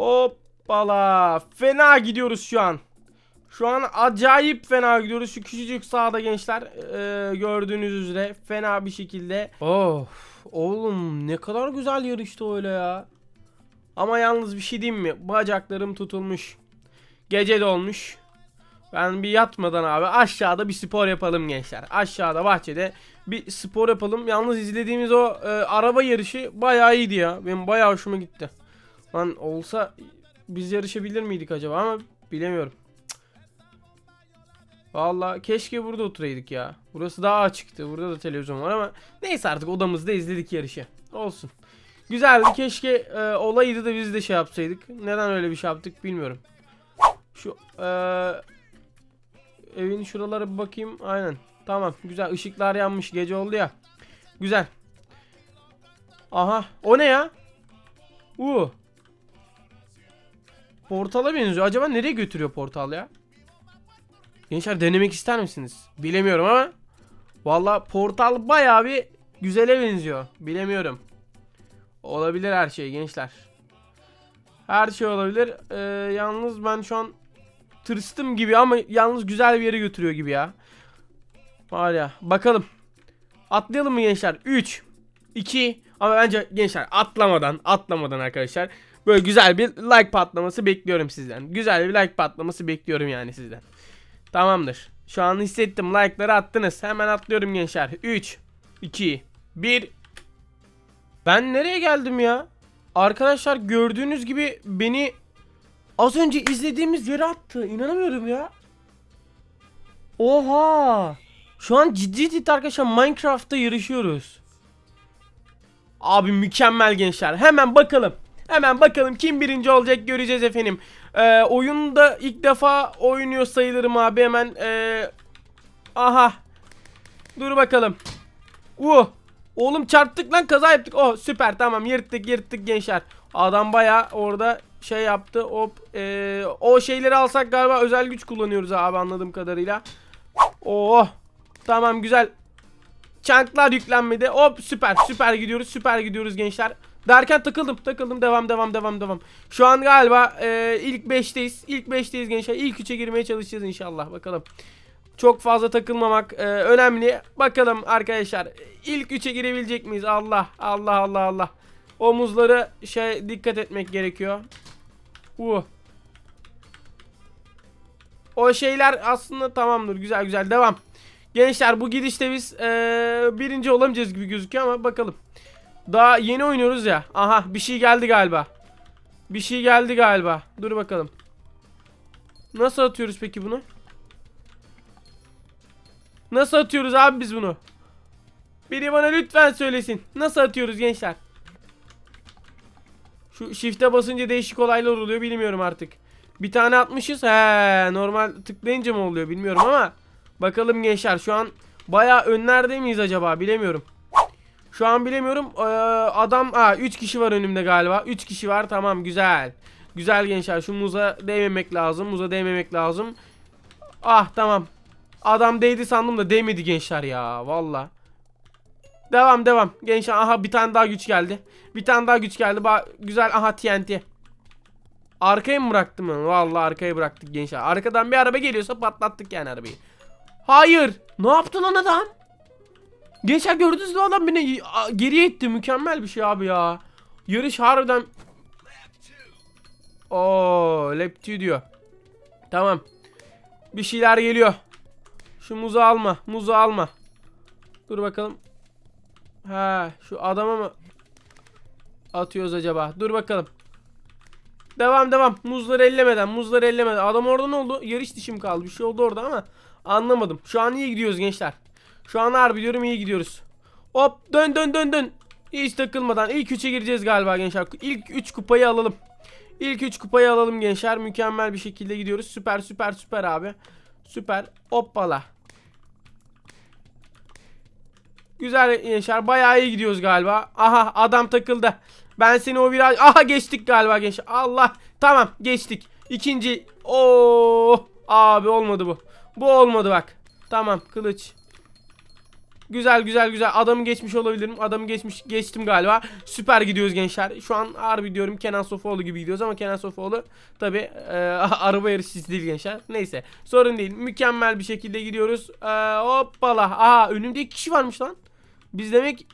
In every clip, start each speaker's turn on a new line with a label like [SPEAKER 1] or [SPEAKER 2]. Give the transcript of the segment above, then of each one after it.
[SPEAKER 1] Hoppala. Fena gidiyoruz şu an. Şu an acayip fena gidiyoruz. Şu küçücük sağda gençler. Ee, gördüğünüz üzere fena bir şekilde. Of. Oğlum ne kadar güzel yarıştı öyle ya. Ama yalnız bir şey diyeyim mi? Bacaklarım tutulmuş. Gece dolmuş. Ben bir yatmadan abi aşağıda bir spor yapalım gençler. Aşağıda bahçede bir spor yapalım. Yalnız izlediğimiz o e, araba yarışı bayağı iyiydi ya. Benim bayağı hoşuma gitti. Lan olsa biz yarışabilir miydik acaba ama bilemiyorum. Valla keşke burada oturaydık ya. Burası daha açıktı. Burada da televizyon var ama neyse artık odamızda izledik yarışı. Olsun. Güzeldi. Keşke e, olaydı da biz de şey yapsaydık. Neden öyle bir şey yaptık bilmiyorum. Şu e, evin şuralara bir bakayım. Aynen. Tamam. Güzel. Işıklar yanmış. Gece oldu ya. Güzel. Aha. O ne ya? Uu. Portala benziyor. Acaba nereye götürüyor portal ya? Gençler denemek ister misiniz? Bilemiyorum ama Valla portal bayağı bir güzele benziyor. Bilemiyorum. Olabilir her şey gençler. Her şey olabilir. Ee, yalnız ben şu an tırstım gibi ama yalnız güzel bir yere götürüyor gibi ya. Var ya bakalım. Atlayalım mı gençler? 3 2 ama bence gençler atlamadan atlamadan arkadaşlar böyle güzel bir like patlaması bekliyorum sizden. Güzel bir like patlaması bekliyorum yani sizden. Tamamdır. Şu an hissettim. Like'ları attınız. Hemen atlıyorum gençler. 3, 2, 1. Ben nereye geldim ya? Arkadaşlar gördüğünüz gibi beni az önce izlediğimiz yere attı. İnanamıyorum ya. Oha. Şu an ciddi ciddi arkadaşlar Minecraft'ta yarışıyoruz. Abi mükemmel gençler. Hemen bakalım. Hemen bakalım kim birinci olacak göreceğiz efendim. Ee, oyunda ilk defa oynuyor sayılırım abi hemen. Ee, aha. Dur bakalım. Uh. Oğlum çarptık lan kaza yaptık. Oh süper tamam yırttık yırttık gençler. Adam baya orada şey yaptı. Hop. Ee, o şeyleri alsak galiba özel güç kullanıyoruz abi anladığım kadarıyla. Oh. Tamam güzel. Çanklar yüklenmedi. Hop süper süper gidiyoruz süper gidiyoruz gençler. Derken takıldım takıldım devam devam devam devam. Şu an galiba e, ilk 5'teyiz. İlk 5'teyiz gençler. İlk 3'e girmeye çalışacağız inşallah bakalım. Çok fazla takılmamak e, önemli. Bakalım arkadaşlar ilk 3'e girebilecek miyiz? Allah Allah Allah Allah. Omuzları şey dikkat etmek gerekiyor. Uh. O şeyler aslında tamamdır. Güzel güzel devam. Gençler bu gidişte biz e, birinci olamayacağız gibi gözüküyor ama bakalım. Daha yeni oynuyoruz ya. Aha bir şey geldi galiba. Bir şey geldi galiba. Dur bakalım. Nasıl atıyoruz peki bunu? Nasıl atıyoruz abi biz bunu? Biri bana lütfen söylesin. Nasıl atıyoruz gençler? Şu shift'e basınca değişik olaylar oluyor bilmiyorum artık. Bir tane atmışız. He, normal tıklayınca mı oluyor bilmiyorum ama bakalım gençler şu an baya önlerde miyiz acaba bilemiyorum. Şu an bilemiyorum. Ee, adam ha 3 kişi var önümde galiba. 3 kişi var. Tamam güzel. Güzel gençler. Şu muza değmemek lazım. Muza değmemek lazım. Ah tamam. Adam değdi sandım da değmedi gençler ya. Valla. Devam devam. Gençler aha bir tane daha güç geldi. Bir tane daha güç geldi. Ba güzel aha TNT. Arkaya mı bıraktım onu? Valla arkaya bıraktık gençler. Arkadan bir araba geliyorsa patlattık yani arabayı. Hayır. Ne yaptı lan adam? Gençler gördünüz mü adam beni geriye itti. Mükemmel bir şey abi ya. Yarış harbiden... Oo, lap 2 diyor. Tamam. Bir şeyler geliyor. Şu muzu alma. Muzu alma. Dur bakalım. Ha, şu adama mı atıyoruz acaba? Dur bakalım. Devam devam. Muzları ellemeden. Muzları ellemeden. Adam orada ne oldu? Yarış dişim kaldı. Bir şey oldu orada ama anlamadım. Şu an iyi gidiyoruz gençler. Şu an harbi diyorum iyi gidiyoruz. Hop dön dön dön dön. Hiç takılmadan ilk 3'e gireceğiz galiba gençler. İlk 3 kupayı alalım. İlk 3 kupayı alalım gençler. Mükemmel bir şekilde gidiyoruz. Süper süper süper abi. Süper. Hoppala. Güzel gençler. Bayağı iyi gidiyoruz galiba. Aha adam takıldı. Ben seni o viraj... Aha geçtik galiba gençler. Allah. Tamam geçtik. İkinci. Oo abi olmadı bu. Bu olmadı bak. Tamam kılıç. Güzel güzel güzel. Adamı geçmiş olabilirim. Adamı geçmiş geçtim galiba. Süper gidiyoruz gençler. Şu an harbi diyorum Kenan Sofoğlu gibi gidiyoruz ama Kenan Sofoğlu tabi e, araba yarışçısı değil gençler. Neyse sorun değil. Mükemmel bir şekilde gidiyoruz. E, hoppala. Aa önümde iki kişi varmış lan. Biz demek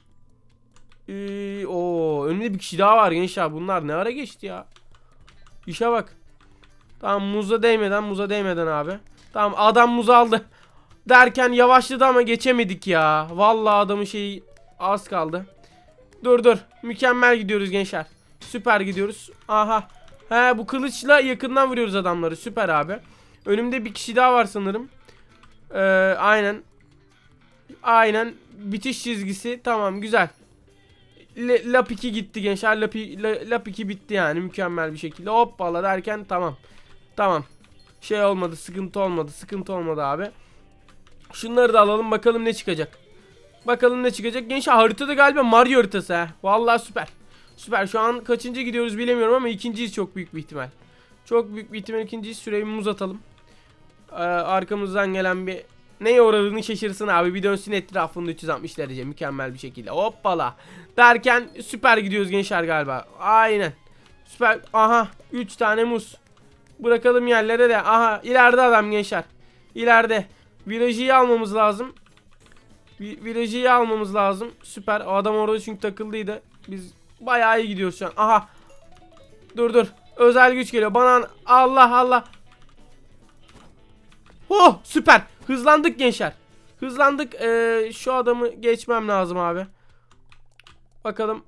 [SPEAKER 1] ee, o önümde bir kişi daha var gençler. Bunlar ne ara geçti ya? İşe bak. Tamam muza değmeden muza değmeden abi. Tamam adam muz aldı. Derken yavaşladı ama geçemedik ya. Vallahi adamın şeyi az kaldı. Dur dur. Mükemmel gidiyoruz gençler. Süper gidiyoruz. Aha. He bu kılıçla yakından vuruyoruz adamları. Süper abi. Önümde bir kişi daha var sanırım. Ee, aynen. Aynen. Bitiş çizgisi. Tamam güzel. Le, lap 2 gitti gençler. Lap, la, lap 2 bitti yani mükemmel bir şekilde. Hoppala derken tamam. Tamam. Şey olmadı. Sıkıntı olmadı. Sıkıntı olmadı abi. Şunları da alalım bakalım ne çıkacak. Bakalım ne çıkacak. Gençler haritada galiba Mario haritası ha. Vallahi süper. Süper. Şu an kaçıncı gidiyoruz bilemiyorum ama ikinciyiz çok büyük bir ihtimal. Çok büyük bir ihtimal ikinciyiz. Süreyi muz atalım. Ee, arkamızdan gelen bir neye uğradığını şaşırsın abi. Bir dönsün etrafında 360 derece. Mükemmel bir şekilde. Hoppala. Derken süper gidiyoruz gençler galiba. Aynen. Süper. Aha. 3 tane muz. Bırakalım yerlere de. Aha. ileride adam gençler. İleride. Virajı iyi almamız lazım. Vi almamız lazım. Süper. O adam orada çünkü takıldıydı. Biz bayağı iyi gidiyoruz şu an. Aha. Dur dur. Özel güç geliyor. Bana Allah Allah. Oh süper. Hızlandık gençler. Hızlandık. Ee, şu adamı geçmem lazım abi. Bakalım.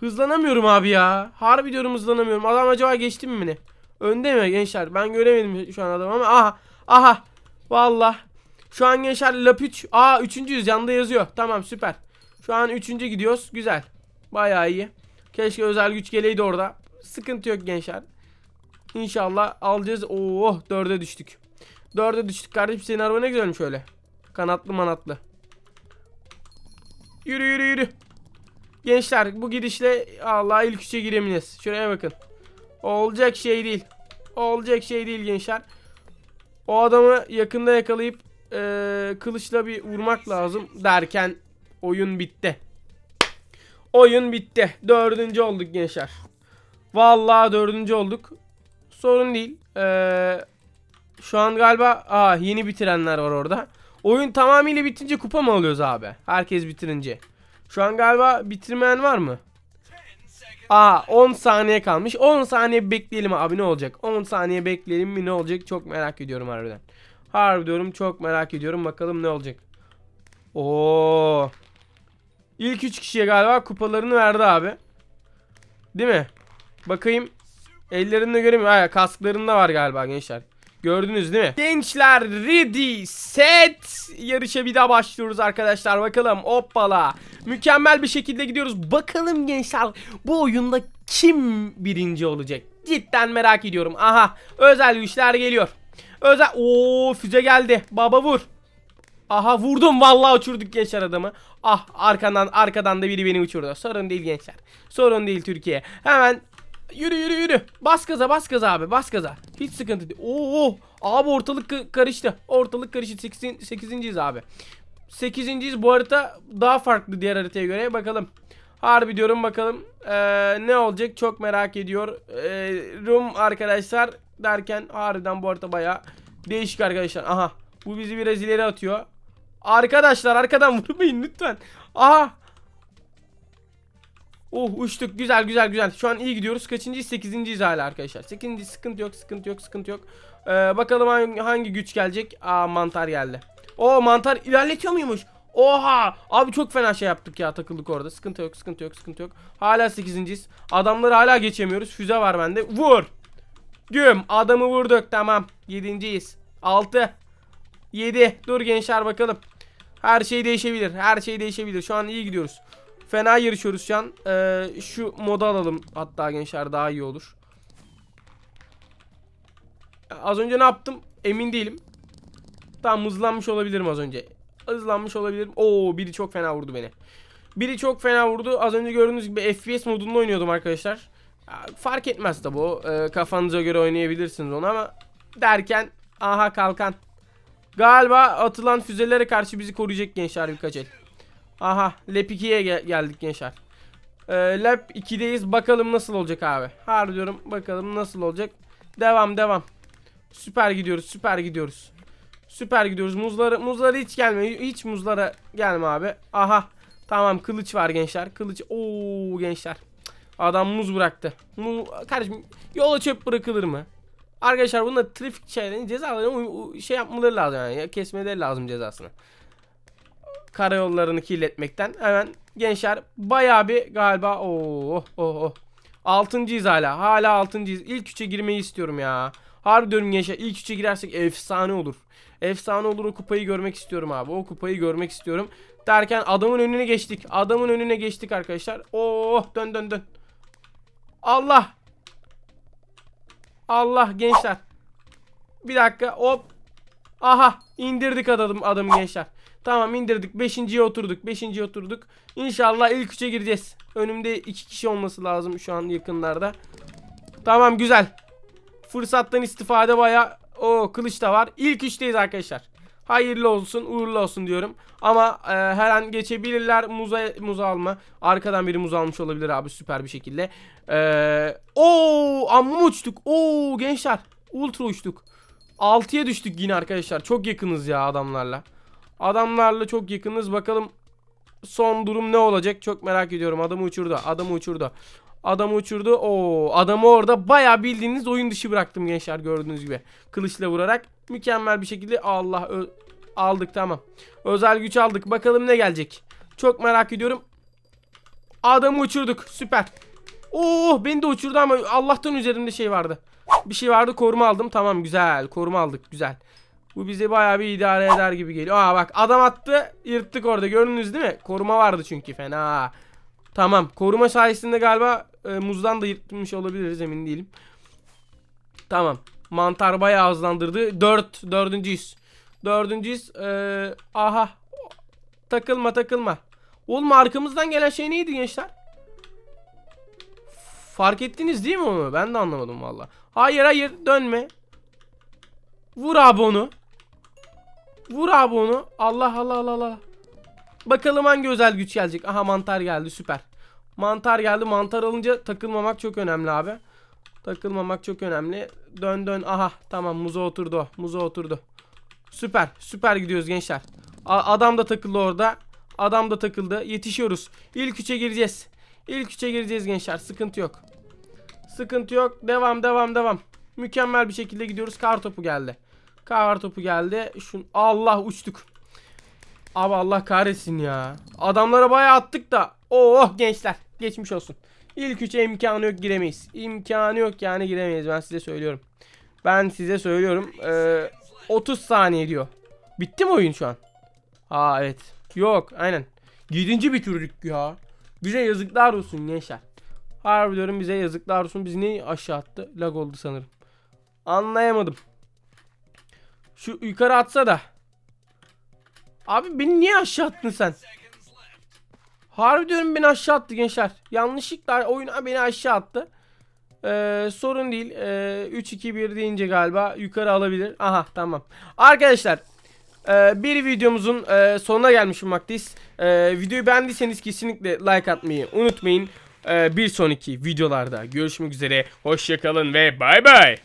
[SPEAKER 1] Hızlanamıyorum abi ya. Harbi diyorum hızlanamıyorum. Adam acaba geçti mi beni? Önde mi gençler? Ben göremedim şu an adamı ama aha. Aha. Valla. Şu an gençler lap 3. Aa üçüncüyüz yanında yazıyor. Tamam süper. Şu an üçüncü gidiyoruz. Güzel. Bayağı iyi. Keşke özel güç geleydi orada. Sıkıntı yok gençler. İnşallah alacağız. Oo dörde düştük. Dörde düştük kardeşim senin araba ne güzelmiş öyle. Kanatlı manatlı. Yürü yürü yürü. Gençler bu gidişle Allah ilk üçe giremeyiz. Şuraya bakın. Olacak şey değil. Olacak şey değil gençler. O adamı yakında yakalayıp e, kılıçla bir vurmak lazım derken oyun bitti. Oyun bitti. Dördüncü olduk gençler. Vallahi dördüncü olduk. Sorun değil. Ee, şu an galiba aa, yeni bitirenler var orada. Oyun tamamıyla bitince kupa mı alıyoruz abi? Herkes bitirince. Şu an galiba bitirmeyen var mı? Aa 10 saniye kalmış. 10 saniye bekleyelim abi ne olacak? 10 saniye bekleyelim mi ne olacak? Çok merak ediyorum harbiden. Harbi diyorum çok merak ediyorum. Bakalım ne olacak. Oo. İlk 3 kişiye galiba kupalarını verdi abi. Değil mi? Bakayım. Ellerinde göremiyorum. Aya kasklarında var galiba gençler. Gördünüz değil mi? Gençler ready set. Yarışa bir daha başlıyoruz arkadaşlar. Bakalım hoppala. Mükemmel bir şekilde gidiyoruz. Bakalım gençler bu oyunda kim birinci olacak? Cidden merak ediyorum. Aha özel güçler geliyor. Özel o füze geldi. Baba vur. Aha vurdum. Vallahi uçurduk gençler adamı. Ah arkadan arkadan da biri beni uçurdu. Sorun değil gençler. Sorun değil Türkiye. Hemen Yürü yürü yürü. Bas gaza bas gaza abi bas gaza. Hiç sıkıntı değil. Oo abi ortalık karıştı. Ortalık karıştı. 8. 8. abi. 8. bu harita daha farklı diğer haritaya göre. Bakalım. Harbi diyorum bakalım ee, ne olacak çok merak ediyor. Ee, Rum arkadaşlar derken harbiden bu harita baya değişik arkadaşlar. Aha bu bizi biraz ileri atıyor. Arkadaşlar arkadan vurmayın lütfen. Aha Oh uçtuk güzel güzel güzel. Şu an iyi gidiyoruz. Kaçıncıyız? Sekizinciyiz hala arkadaşlar. Sekizinci sıkıntı yok sıkıntı yok sıkıntı yok. Ee, bakalım hangi, güç gelecek. Aa mantar geldi. O mantar ilerletiyor muymuş? Oha! Abi çok fena şey yaptık ya takıldık orada. Sıkıntı yok sıkıntı yok sıkıntı yok. Hala sekizinciyiz. Adamları hala geçemiyoruz. Füze var bende. Vur! Güm! Adamı vurduk tamam. Yedinciyiz. Altı. Yedi. Dur gençler bakalım. Her şey değişebilir. Her şey değişebilir. Şu an iyi gidiyoruz. Fena yarışıyoruz şu an. Ee, şu moda alalım hatta gençler daha iyi olur. Az önce ne yaptım? Emin değilim. Tamam hızlanmış olabilirim az önce. Hızlanmış olabilirim. Oo biri çok fena vurdu beni. Biri çok fena vurdu. Az önce gördüğünüz gibi FPS modunda oynuyordum arkadaşlar. Fark etmez tabi o. Ee, kafanıza göre oynayabilirsiniz onu ama derken aha kalkan. Galiba atılan füzelere karşı bizi koruyacak gençler birkaç el. Aha Lab 2'ye gel- geldik gençler. Ee, Lab 2'deyiz. Bakalım nasıl olacak abi. Harbi diyorum bakalım nasıl olacak. Devam devam. Süper gidiyoruz süper gidiyoruz. Süper gidiyoruz. Muzları muzları hiç gelme. Hiç muzlara gelme abi. Aha. Tamam kılıç var gençler. Kılıç. Oo gençler. Adam muz bıraktı. Mu kardeşim yola çöp bırakılır mı? Arkadaşlar bunda trafik şeylerin cezalarını şey yapmaları lazım yani. Ya, Kesmeleri lazım cezasını. Karayollarını kirletmekten. Hemen gençler bayağı bir galiba oh oh oh. oh. Altıncıyız hala. Hala altıncıyız. İlk üçe girmeyi istiyorum ya. Harbi diyorum gençler ilk üçe girersek efsane olur. Efsane olur o kupayı görmek istiyorum abi. O kupayı görmek istiyorum. Derken adamın önüne geçtik. Adamın önüne geçtik arkadaşlar. Oh dön dön dön. Allah. Allah gençler. Bir dakika hop. Aha indirdik adamı, adamı gençler. Tamam indirdik. Beşinciye oturduk. Beşinciye oturduk. İnşallah ilk üçe gireceğiz. Önümde iki kişi olması lazım şu an yakınlarda. Tamam güzel. Fırsattan istifade baya. O kılıç da var. İlk üçteyiz arkadaşlar. Hayırlı olsun, uğurlu olsun diyorum. Ama e, her an geçebilirler. Muza muz alma. Arkadan biri muz almış olabilir abi süper bir şekilde. E, o amma uçtuk. Oo gençler. Ultra uçtuk. 6'ya düştük yine arkadaşlar. Çok yakınız ya adamlarla. Adamlarla çok yakınız. Bakalım son durum ne olacak? Çok merak ediyorum. Adamı uçurdu. Adamı uçurdu. Adamı uçurdu. Oo, adamı orada bayağı bildiğiniz oyun dışı bıraktım gençler gördüğünüz gibi. Kılıçla vurarak mükemmel bir şekilde Allah aldık tamam. Özel güç aldık. Bakalım ne gelecek. Çok merak ediyorum. Adamı uçurduk. Süper. Oo, beni de uçurdu ama Allah'tan üzerimde şey vardı. Bir şey vardı koruma aldım. Tamam güzel. Koruma aldık. Güzel. Bu bize bayağı bir idare eder gibi geliyor. Aa bak adam attı. Yırttık orada. Gördünüz değil mi? Koruma vardı çünkü fena. Tamam. Koruma sayesinde galiba e, muzdan da yırtmış olabiliriz emin değilim. Tamam. Mantar bayağı hızlandırdı. 4. Dördüncüyüz. Dördüncüyüz. Ee, aha. Takılma takılma. Oğlum arkamızdan gelen şey neydi gençler? Fark ettiniz değil mi onu? Ben de anlamadım valla. Hayır hayır dönme. Vur abi onu. Vur abi onu. Allah Allah Allah Allah. Bakalım hangi özel güç gelecek. Aha mantar geldi süper. Mantar geldi. Mantar alınca takılmamak çok önemli abi. Takılmamak çok önemli. Dön dön. Aha tamam muza oturdu. o. Muza oturdu. Süper. Süper gidiyoruz gençler. A- adam da takıldı orada. Adam da takıldı. Yetişiyoruz. İlk üçe gireceğiz. İlk üçe gireceğiz gençler. Sıkıntı yok. Sıkıntı yok. Devam devam devam. Mükemmel bir şekilde gidiyoruz. Kar topu geldi. Kar topu geldi. Şun Allah uçtuk. Abi Allah kahretsin ya. Adamlara bayağı attık da. Oh gençler. Geçmiş olsun. İlk üçe imkanı yok giremeyiz. İmkanı yok yani giremeyiz ben size söylüyorum. Ben size söylüyorum. Ee, 30 saniye diyor. Bitti mi oyun şu an? Ha evet. Yok aynen. 7. bitirdik ya. Bize yazıklar olsun gençler. Harbi diyorum bize yazıklar olsun. Bizi ne aşağı attı? Lag oldu sanırım. Anlayamadım. Şu yukarı atsa da. Abi beni niye aşağı attın sen? Harbi diyorum beni aşağı attı gençler. Yanlışlıkla oyun beni aşağı attı. Ee, sorun değil. Ee, 3-2-1 deyince galiba yukarı alabilir. Aha tamam. Arkadaşlar ee, bir videomuzun e, sonuna gelmiş bulunmaktayız. Ee, videoyu beğendiyseniz kesinlikle like atmayı unutmayın. Ee, bir sonraki videolarda görüşmek üzere. Hoşçakalın ve bay bay.